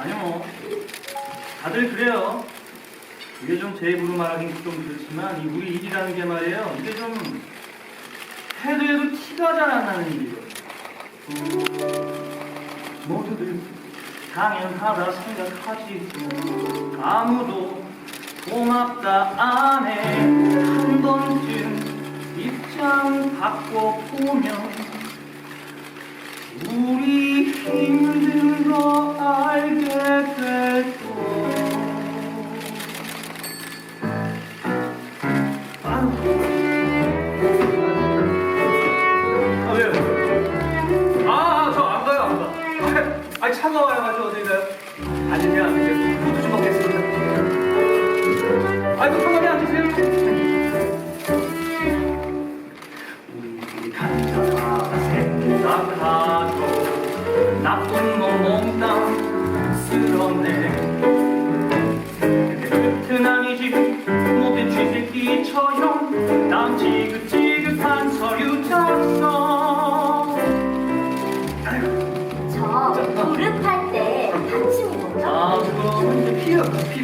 아니요. 뭐. 다들 그래요. 이게 좀 제 입으로 말하긴 좀 그렇지만 이 우리 일이라는 게 말이에요. 이게 좀 해도 해도 티가 잘 안 나는 일이에요. 음, 모두들 당연하다 생각하지 아무도 고맙다 안 해 한 번쯤 입장 바꿔보면 우리 거 알게 될 거야. 아, 왜요? 아. 아, 아니, 차가워가지고 어디 가요? 앉으세요, 앉으세요. 포도 좀 먹겠습니다. 아이고, 편하게 앉으세요. 우리 간다 생각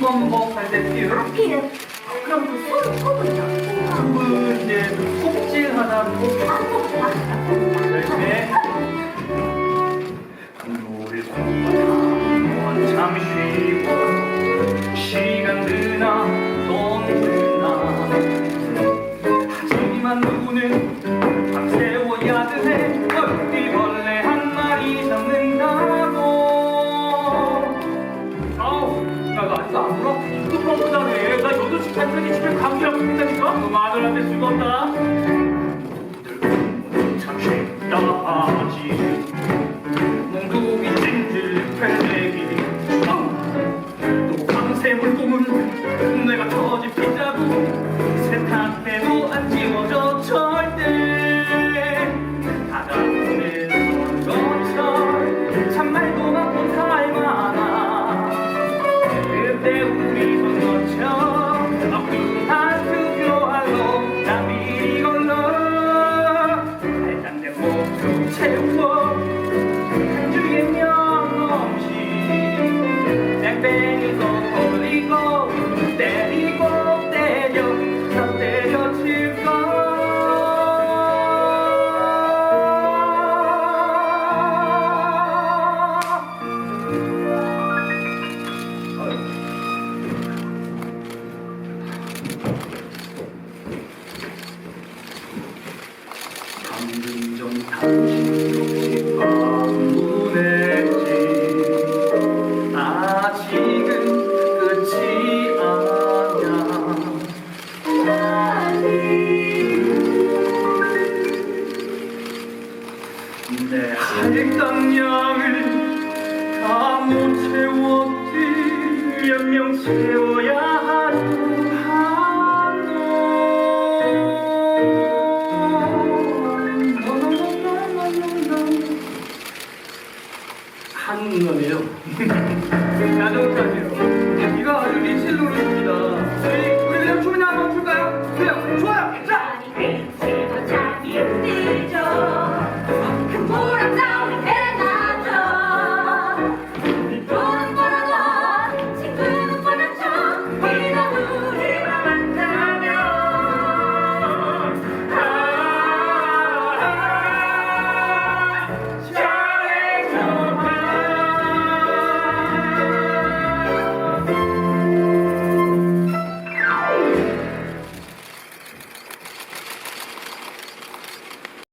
범벅 할때 하필은 어, 그럼 그손 톱은요? 그거 이제 그 콕질하다 콕 내 할당량을 다 못 채웠지. 몇 명 채워야 한놈이에요 자동차지요. 이거 아주 노